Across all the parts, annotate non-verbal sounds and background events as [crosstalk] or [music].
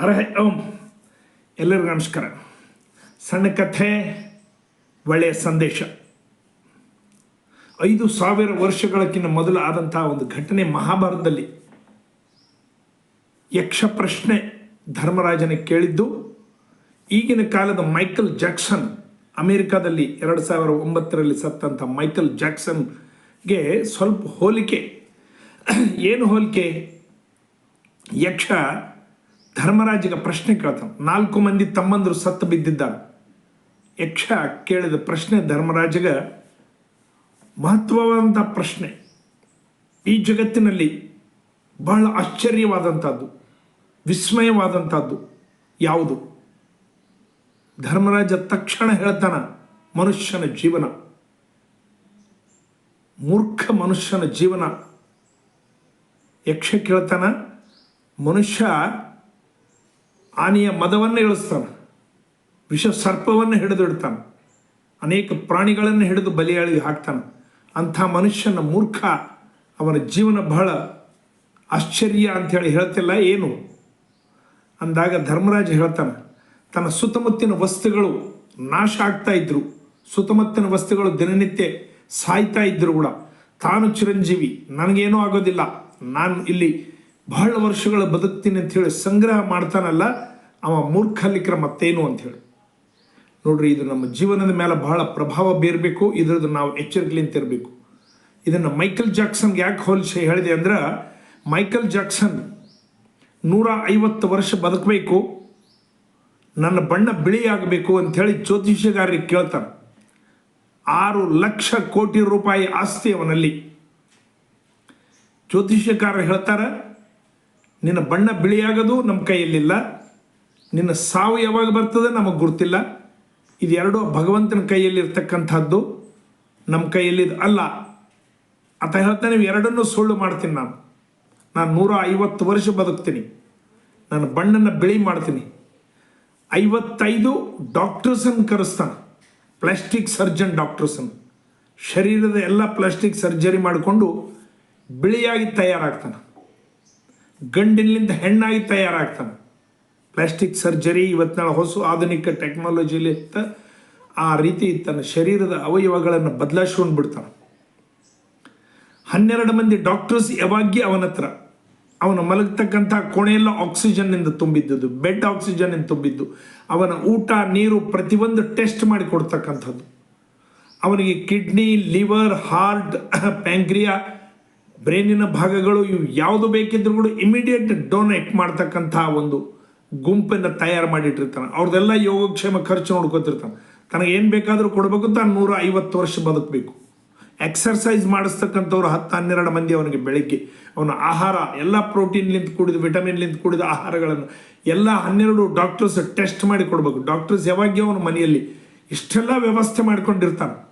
ಹರ ಓಂ. ಎಲ್ಲರಿಗೂ ನಮಸ್ಕಾರ. ಸಣ್ಣ ಕಥೆ, ಒಳ್ಳೆಯ ಸಂದೇಶ. ಐದು ಸಾವಿರ ವರ್ಷಗಳಕ್ಕಿಂತ ಮೊದಲು ಆದಂತಹ ಒಂದು ಘಟನೆ ಮಹಾಭಾರತದಲ್ಲಿ. ಯಕ್ಷ ಪ್ರಶ್ನೆ ಧರ್ಮರಾಜನ ಕೇಳಿದ್ದು, ಈಗಿನ ಕಾಲದ ಮೈಕಲ್ ಜಾಕ್ಸನ್, ಅಮೆರಿಕಾದಲ್ಲಿ ಎರಡು ಸಾವಿರ ಒಂಬತ್ತರಲ್ಲಿ ಸತ್ತಂಥ ಮೈಕಲ್ ಜಾಕ್ಸನ್ಗೆ ಸ್ವಲ್ಪ ಹೋಲಿಕೆ. ಏನು ಹೋಲಿಕೆ? ಯಕ್ಷ ಧರ್ಮರಾಜಿಗೆ ಪ್ರಶ್ನೆ ಕೇಳ್ತಾನೆ. ನಾಲ್ಕು ಮಂದಿ ತಮ್ಮಂದರು ಸತ್ತು ಬಿದ್ದಿದ್ದಾರೆ ಯಕ್ಷ ಕೇಳಿದ ಪ್ರಶ್ನೆ ಧರ್ಮರಾಜಗ ಮಹತ್ವವಾದಂಥ ಪ್ರಶ್ನೆ. ಈ ಜಗತ್ತಿನಲ್ಲಿ ಬಹಳ ಆಶ್ಚರ್ಯವಾದಂಥದ್ದು, ವಿಸ್ಮಯವಾದಂಥದ್ದು ಯಾವುದು? ಧರ್ಮರಾಜ ತಕ್ಷಣ ಹೇಳ್ತಾನ, ಮನುಷ್ಯನ ಜೀವನ. ಮೂರ್ಖ ಮನುಷ್ಯನ ಜೀವನ. ಯಕ್ಷ ಕೇಳ್ತಾನ, ಮನುಷ್ಯ ಆನೆಯ ಮದವನ್ನು ಇಳಿಸ್ತಾನೆ ವಿಷ ಸರ್ಪವನ್ನು ಹಿಡಿದಿಡ್ತಾನೆ. ಅನೇಕ ಪ್ರಾಣಿಗಳನ್ನು ಹಿಡಿದು ಬಲಿಯಾಳಿ ಹಾಕ್ತಾನೆ. ಅಂಥ ಮನುಷ್ಯನ ಮೂರ್ಖ ಅವನ ಜೀವನ ಬಹಳ ಆಶ್ಚರ್ಯ ಅಂಥೇಳಿ ಹೇಳ್ತಿಲ್ಲ, ಏನು? ಅಂದಾಗ ಧರ್ಮರಾಜ ಹೇಳ್ತಾನೆ, ತನ್ನ ಸುತ್ತಮುತ್ತಿನ ವಸ್ತುಗಳು ನಾಶ ಆಗ್ತಾ ಇದ್ರು. ಸುತ್ತಮುತ್ತಿನ ವಸ್ತುಗಳು ದಿನನಿತ್ಯ ಸಾಯ್ತಾ ಇದ್ರು ಕೂಡ. ತಾನು ಚಿರಂಜೀವಿ, ನನಗೇನೂ ಆಗೋದಿಲ್ಲ. ನಾನು ಇಲ್ಲಿ ಬಹಳ ವರ್ಷಗಳ ಬದುಕ್ತೀನಿ ಅಂಥೇಳಿ ಸಂಗ್ರಹ ಮಾಡ್ತಾನಲ್ಲ, ಅವ ಮೂರ್ಖಲಿಕ್ರ ಮತ್ತೇನು ಅಂಥೇಳಿ ನೋಡ್ರಿ, ಇದು ನಮ್ಮ ಜೀವನದ ಮೇಲೆ ಬಹಳ ಪ್ರಭಾವ ಬೀರಬೇಕು, ಇದ್ರದ್ದು ನಾವು ಎಚ್ಚರಿಕೆಲಿಂತ ಇರಬೇಕು ಇದನ್ನು ಮೈಕಲ್ ಜಾಕ್ಸನ್ಗೆ ಯಾಕೆ ಹೋಲಿಸಿ ಹೇಳಿದೆ ಅಂದ್ರೆ, ಮೈಕಲ್ ಜಾಕ್ಸನ್ ನೂರ ಐವತ್ತು ವರ್ಷ ಬದುಕಬೇಕು, ನನ್ನ ಬಣ್ಣ ಬಿಳಿಯಾಗಬೇಕು ಅಂಥೇಳಿ ಜ್ಯೋತಿಷ್ಯಗಾರರಿಗೆ ಕೇಳ್ತಾನೆ. ಆರು ಲಕ್ಷ ಕೋಟಿ ರೂಪಾಯಿ ಆಸ್ತಿ ಅವನಲ್ಲಿ. ಜ್ಯೋತಿಷ್ಯಕಾರ ಹೇಳ್ತಾರೆ ನಿನ್ನ ಬಣ್ಣ ಬಿಳಿಯಾಗೋದು ನಮ್ಮ ಕೈಯಲ್ಲಿಲ್ಲ. ನಿನ್ನ ಸಾವು ಯಾವಾಗ ಬರ್ತದೆ ನಮಗೆ ಗುರ್ತಿಲ್ಲ. ಇದೆರಡೂ ಭಗವಂತನ ಕೈಯಲ್ಲಿರ್ತಕ್ಕಂಥದ್ದು. ನಮ್ಮ ಕೈಯಲ್ಲಿ ಅಲ್ಲ. ಅಂತ ಹೇಳ್ತಾ ನೀವು ಎರಡನ್ನೂ ಸುಳ್ಳು ಮಾಡ್ತೀನಿ ನಾನು. ನಾನು ನೂರ ಐವತ್ತು ವರ್ಷ ಬದುಕ್ತೀನಿ. ನಾನು ಬಣ್ಣನ ಬಿಳಿ ಮಾಡ್ತೀನಿ. ಐವತ್ತೈದು ಡಾಕ್ಟರ್ಸನ್ನು ಕರೆಸ್ತಾನೆ. ಪ್ಲಾಸ್ಟಿಕ್ ಸರ್ಜನ್ ಡಾಕ್ಟರ್ಸನ್ನು. ಶರೀರದ ಎಲ್ಲ ಪ್ಲಾಸ್ಟಿಕ್ ಸರ್ಜರಿ ಮಾಡಿಕೊಂಡು ಬಿಳಿಯಾಗಿ ತಯಾರಾಗ್ತಾನೆ. ಗಂಡಿನಿಂದ ಹೆಣ್ಣಾಗಿ ತಯಾರಾಗ್ತಾನೆ ಪ್ಲಾಸ್ಟಿಕ್ ಸರ್ಜರಿ ಇವತ್ತಿನ ಹೊಸ ಆಧುನಿಕ ಟೆಕ್ನಾಲಜಿಲಿ ಆ ರೀತಿ ತನ್ನ ಶರೀರದ ಅವಯವಗಳನ್ನು ಬದಲಾಯಿಸ್ಕೊಂಡು ಬಿಡ್ತಾನೆ. ಹನ್ನೆರಡು ಮಂದಿ ಡಾಕ್ಟರ್ಸ್ ಯಾವಾಗ್ಯ ಅವನ ಹತ್ರ. ಅವನ ಮಲಗತಕ್ಕಂಥ ಕೋಣೆಯೆಲ್ಲ ಆಕ್ಸಿಜನ್ನಿಂದ ತುಂಬಿದ್ದುದು ಬೆಡ್ ಆಕ್ಸಿಜನ್ ತುಂಬಿದ್ದು, ಅವನ ಊಟ, ನೀರು ಪ್ರತಿಯೊಂದು ಟೆಸ್ಟ್ ಮಾಡಿ ಕೊಡ್ತಕ್ಕಂಥದ್ದು. ಅವನಿಗೆ ಕಿಡ್ನಿ, ಲಿವರ್, ಹಾರ್ಟ್, ಪ್ಯಾಂಕ್ರಿಯಾ ಬ್ರೈನಿನ ಭಾಗಗಳು ಇವು ಯಾವುದು ಬೇಕಿದ್ರು ಕೂಡ ಇಮಿಡಿಯೇಟ್ ಡೊನೇಟ್ ಮಾಡ್ತಕ್ಕಂಥ ಒಂದು ಗುಂಪನ್ನು ತಯಾರು ಮಾಡಿಟ್ಟಿರ್ತಾನೆ. ಅವ್ರದ್ದೆಲ್ಲ ಯೋಗಕ್ಷೇಮ ಖರ್ಚು ನೋಡ್ಕೊತಿರ್ತಾನೆ. ತನಗೆ ಏನು ಬೇಕಾದರೂ ಕೊಡಬೇಕು ತಾನು ನೂರ ಐವತ್ತು ವರ್ಷ ಬದುಕಬೇಕು. ಎಕ್ಸರ್ಸೈಸ್ ಮಾಡಿಸ್ತಕ್ಕಂಥವ್ರು ಹತ್ತು ಹನ್ನೆರಡು ಮಂದಿ ಅವನಿಗೆ ಬೆಳಗ್ಗೆ. ಅವನ ಆಹಾರ, ಎಲ್ಲ ಪ್ರೋಟೀನ್ಲಿಂದ ಕೂಡಿದ ವಿಟಮಿನ್ಲಿಂದ ಕೂಡಿದ ಆಹಾರಗಳನ್ನು ಎಲ್ಲ ಹನ್ನೆರಡು ಡಾಕ್ಟರ್ಸ್ ಟೆಸ್ಟ್ ಮಾಡಿ ಕೊಡಬೇಕು. ಡಾಕ್ಟರ್ಸ್ ಯಾವಾಗ ಅವನ ಮನೆಯಲ್ಲಿ ಇಷ್ಟೆಲ್ಲ ವ್ಯವಸ್ಥೆ ಮಾಡ್ಕೊಂಡಿರ್ತಾನೆ.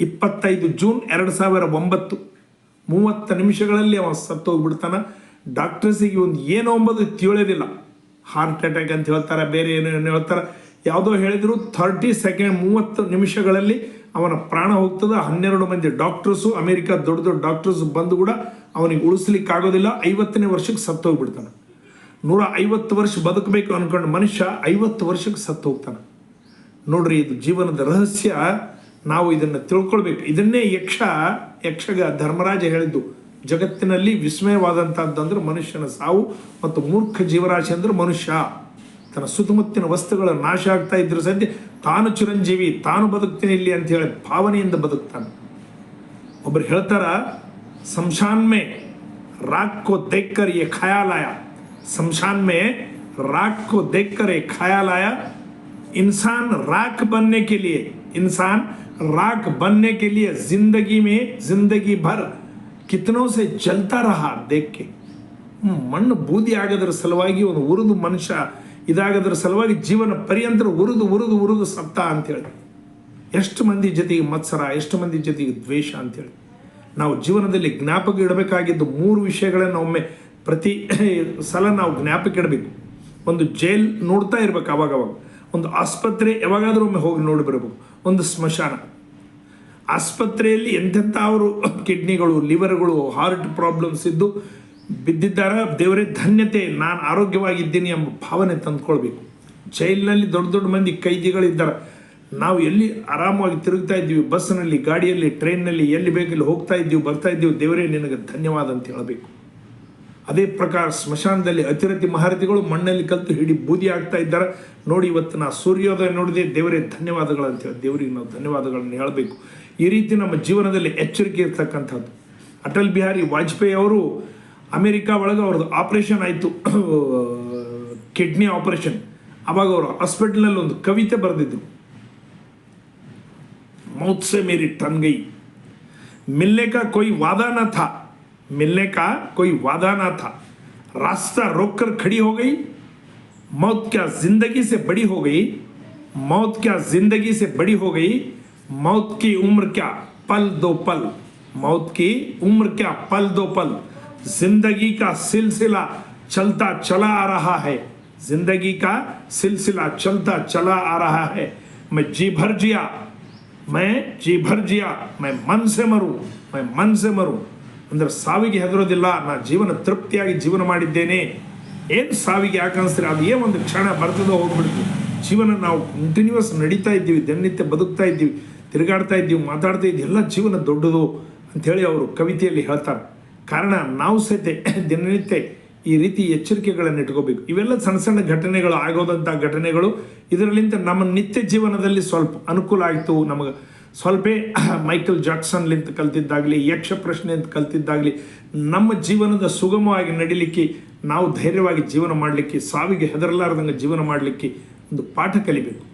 ಇಪ್ಪತ್ತೈದು ಜೂನ್ ಎರಡು ಸಾವಿರ ಒಂಬತ್ತು. ಮೂವತ್ತು ನಿಮಿಷಗಳಲ್ಲಿ ಅವ ಸತ್ತೋಗ್ಬಿಡ್ತಾನೆ. ಡಾಕ್ಟರ್ಸಿಗೆ ಒಂದು ಏನೋ ಅಂಬೋದು ತಿಳಿಯೋದಿಲ್ಲ. ಹಾರ್ಟ್ ಅಟ್ಯಾಕ್ ಅಂತ ಹೇಳ್ತಾರೆ, ಬೇರೆ ಏನು ಏನು ಹೇಳ್ತಾರೆ. ಯಾವುದೋ ಹೇಳಿದ್ರು ಥರ್ಟಿ ಸೆಕೆಂಡ್ ಮೂವತ್ತು ನಿಮಿಷಗಳಲ್ಲಿ ಅವನ ಪ್ರಾಣ ಹೋಗ್ತದೆ. ಹನ್ನೆರಡು ಮಂದಿ ಡಾಕ್ಟರ್ಸು ಅಮೆರಿಕ ದೊಡ್ಡ ದೊಡ್ಡ ಡಾಕ್ಟರ್ಸ್ ಬಂದು ಕೂಡ ಅವನಿಗೆ ಉಳಿಸ್ಲಿಕ್ಕೆ ಆಗೋದಿಲ್ಲ. ಐವತ್ತನೇ ವರ್ಷಕ್ಕೆ ಸತ್ತು ಹೋಗ್ಬಿಡ್ತಾನೆ ನೂರ ಐವತ್ತು ವರ್ಷ ಬದುಕಬೇಕು ಅನ್ಕೊಂಡು ಮನುಷ್ಯ ಐವತ್ತು ವರ್ಷಕ್ಕೆ ಸತ್ತು ಹೋಗ್ತಾನೆ ನೋಡ್ರಿ, ಇದು ಜೀವನದ ರಹಸ್ಯ. ನಾವು ಇದನ್ನು ತಿಳ್ಕೊಳ್ಬೇಕು ಇದನ್ನೇ ಯಕ್ಷ ಯಕ್ಷಗ ಧರ್ಮರಾಜ ಹೇಳಿದ್ದು ಜಗತ್ತಿನಲ್ಲಿ ವಿಸ್ಮಯವಾದಂಥದ್ದು ಅಂದ್ರೆ ಮನುಷ್ಯನ ಸಾವು ಮತ್ತು ಮೂರ್ಖ ಜೀವರಾಶಿ ಅಂದ್ರೆ ಮನುಷ್ಯ ತನ್ನ ಸುತ್ತಮುತ್ತಿನ ವಸ್ತುಗಳ ನಾಶ ಆಗ್ತಾ ಇದ್ರು ಸದ್ಯ ತಾನು ಚಿರಂಜೀವಿ ತಾನು ಬದುಕ್ತೀನಿ ಇಲ್ಲಿ ಅಂತ ಹೇಳಿ ಭಾವನೆಯಿಂದ ಬದುಕ್ತಾನೆ ಒಬ್ರು ಹೇಳ್ತಾರ शमशान में राख को देखकर ये ख्याल आया शमशान में राख को देखकर ये ख्याल आया इंसान राख बनने के लिए इंसान राख बनने के लिए जिंदगी में जिंदगी भर कितनों से जलता रहा देख के ಹ್ಮ್, ಮಣ್ಣು ಬೂದಿ ಆಗೋದ್ರ ಸಲುವಾಗಿ ಒಂದು ಉರಿದು ಮನುಷ್ಯ ಇದಾಗೋದ್ರ ಸಲುವಾಗಿ ಜೀವನ ಪರ್ಯಂತರ ಉರಿದು ಉರಿದು ಉರಿದು ಸತ್ತ ಅಂತೇಳಿ ಎಷ್ಟು ಮಂದಿ ಜೊತೆಗೆ ಮತ್ಸರ ಎಷ್ಟು ಮಂದಿ ಜೊತೆಗೆ ದ್ವೇಷ ಅಂತೇಳಿ ನಾವು ಜೀವನದಲ್ಲಿ ಜ್ಞಾಪಕ ಇಡಬೇಕಾಗಿದ್ದು ಮೂರು ವಿಷಯಗಳನ್ನು ಒಮ್ಮೆ ಪ್ರತಿ ಸಲ ನಾವು ಜ್ಞಾಪಕ ಇಡಬೇಕು ಒಂದು ಜೈಲ್ ನೋಡ್ತಾ ಇರ್ಬೇಕು ಅವಾಗ ಅವಾಗ ಒಂದು ಆಸ್ಪತ್ರೆ ಯಾವಾಗಾದ್ರೂ ಒಮ್ಮೆ ಹೋಗಿ ನೋಡಿ ಬರಬೇಕು ಒಂದು ಸ್ಮಶಾನ. ಆಸ್ಪತ್ರೆಯಲ್ಲಿ ಎಂಥೆಂಥ ಅವರು ಕಿಡ್ನಿಗಳು, ಲಿವರ್ಗಳು, ಹಾರ್ಟ್ ಪ್ರಾಬ್ಲಮ್ಸ್ ಇದ್ದು ಬಿದ್ದಿದ್ದಾರ? ದೇವರೇ, ಧನ್ಯತೆ, ನಾನು ಆರೋಗ್ಯವಾಗಿದ್ದೀನಿ ಎಂಬ ಭಾವನೆ ತಂದ್ಕೊಳ್ಬೇಕು. ಜೈಲಿನಲ್ಲಿ ದೊಡ್ಡ ದೊಡ್ಡ ಮಂದಿ ಕೈದಿಗಳಿದ್ದಾರೆ. ನಾವು ಎಲ್ಲಿ ಆರಾಮವಾಗಿ ತಿರುಗ್ತಾ ಇದ್ದೀವಿ? ಬಸ್ನಲ್ಲಿ, ಗಾಡಿಯಲ್ಲಿ, ಟ್ರೈನ್ನಲ್ಲಿ, ಎಲ್ಲಿ ಬೇಕಲ್ಲಿ ಹೋಗ್ತಾ ಇದ್ದೀವಿ, ಬರ್ತಾ ಇದ್ದೀವಿ. ದೇವರೇ, ನಿನಗೆ ಧನ್ಯವಾದ ಅಂತ ಹೇಳಬೇಕು. ಅದೇ ಪ್ರಕಾರ ಸ್ಮಶಾನದಲ್ಲಿ ಅತಿರತಿ ಮಹಾರಥಿಗಳು ಮಣ್ಣಲ್ಲಿ ಕಲ್ತು ಹಿಡಿ ಬೂದಿ ಆಗ್ತಾ ಇದ್ದಾರೆ. ನೋಡಿ ಇವತ್ತು ನಾ ಸೂರ್ಯೋದಯ ನೋಡಿದೆ. ದೇವರೇ ಧನ್ಯವಾದಗಳು ಅಂತ ಹೇಳಿ ದೇವರಿಗೆ ನಾವು ಧನ್ಯವಾದಗಳನ್ನು ಹೇಳಬೇಕು. ಈ ರೀತಿ ನಮ್ಮ ಜೀವನದಲ್ಲಿ ಎಚ್ಚರಿಕೆ ಇರ್ತಕ್ಕಂಥದ್ದು. ಅಟಲ್ ಬಿಹಾರಿ ವಾಜಪೇಯಿ ಅವರು ಅಮೇರಿಕಾ ಒಳಗೆ ಅವ್ರದ್ದು ಆಪರೇಷನ್ ಆಯಿತು. [coughs] Kidney operation. ಅವಾಗ ಅವರು ಹಾಸ್ಪಿಟಲ್ನಲ್ಲಿ ಒಂದು ಕವಿತೆ ಬರೆದಿದ್ರು. ಮೌತ್ಸೆ ಮೇರಿ ಟನ್ಗೈ ಮಿಲ್ಲೆಕಾ ಕೊಯ್ ವಾದಾನಥ. मिलने का कोई वादा ना था। रास्ता रोककर खड़ी हो गई। मौत क्या ज़िंदगी से बड़ी हो गई? मौत क्या ज़िंदगी से बड़ी हो गई? मौत की उम्र क्या पल दो पल? मौत की उम्र क्या पल दो पल? ज़िंदगी का सिलसिला चलता चला आ रहा है। ज़िंदगी का सिलसिला चलता चला आ रहा है। मैं जी भर जिया। मैं जी भर जिया। मैं मन से मरू। मैं मन से मरू। ಅಂದ್ರೆ ಸಾವಿಗೆ ಹೆದರೋದಿಲ್ಲ, ನಾ ಜೀವನ ತೃಪ್ತಿಯಾಗಿ ಜೀವನ ಮಾಡಿದ್ದೇನೆ. ಏನು ಸಾವಿಗೆ ಯಾಕೆ ಅನಿಸ್ತೀರಿ ಅದು ಏನು ಒಂದು ಕ್ಷಣ ಬರ್ತದೋ ಹೋಗ್ಬಿಡ್ತು ಜೀವನ ನಾವು ಕಂಟಿನ್ಯೂಸ್ ನಡೀತಾ ಇದ್ದೀವಿ, ದಿನನಿತ್ಯ ಬದುಕ್ತಾ ಇದ್ದೀವಿ, ತಿರುಗಾಡ್ತಾ ಇದ್ದೀವಿ, ಮಾತಾಡ್ತಾ ಇದ್ದೀವಿ, ಎಲ್ಲ ಜೀವನ ದೊಡ್ಡದು ಅಂಥೇಳಿ ಅವರು ಕವಿತೆಯಲ್ಲಿ ಹೇಳ್ತಾರೆ. ಕಾರಣ ನಾವು ಸಹಿತ ದಿನನಿತ್ಯ ಈ ರೀತಿ ಎಚ್ಚರಿಕೆಗಳನ್ನು ಇಟ್ಕೋಬೇಕು. ಇವೆಲ್ಲ ಸಣ್ಣ ಸಣ್ಣ ಘಟನೆಗಳು ಆಗೋದಂಥ ಘಟನೆಗಳು. ಇದರಲ್ಲಿಂದ ನಮ್ಮ ನಿತ್ಯ ಜೀವನದಲ್ಲಿ ಸ್ವಲ್ಪ ಅನುಕೂಲ ಆಯಿತು, ನಮಗೆ ಸ್ವಲ್ಪ [clears throat] ಮೈಕಲ್ ಜಾಕ್ಸನ್ಲಿಂತ ಕಲ್ತಿದ್ದಾಗಲಿ, ಯಕ್ಷ ಪ್ರಶ್ನೆ ಅಂತ ಕಲ್ತಿದ್ದಾಗಲಿ, ನಮ್ಮ ಜೀವನದ ಸುಗಮವಾಗಿ ನಡಿಲಿಕ್ಕೆ, ನಾವು ಧೈರ್ಯವಾಗಿ ಜೀವನ ಮಾಡಲಿಕ್ಕೆ, ಸಾವಿಗೆ ಹೆದರಲಾರ್ದಂಗೆ ಜೀವನ ಮಾಡಲಿಕ್ಕೆ ಒಂದು ಪಾಠ ಕಲಿಬೇಕು.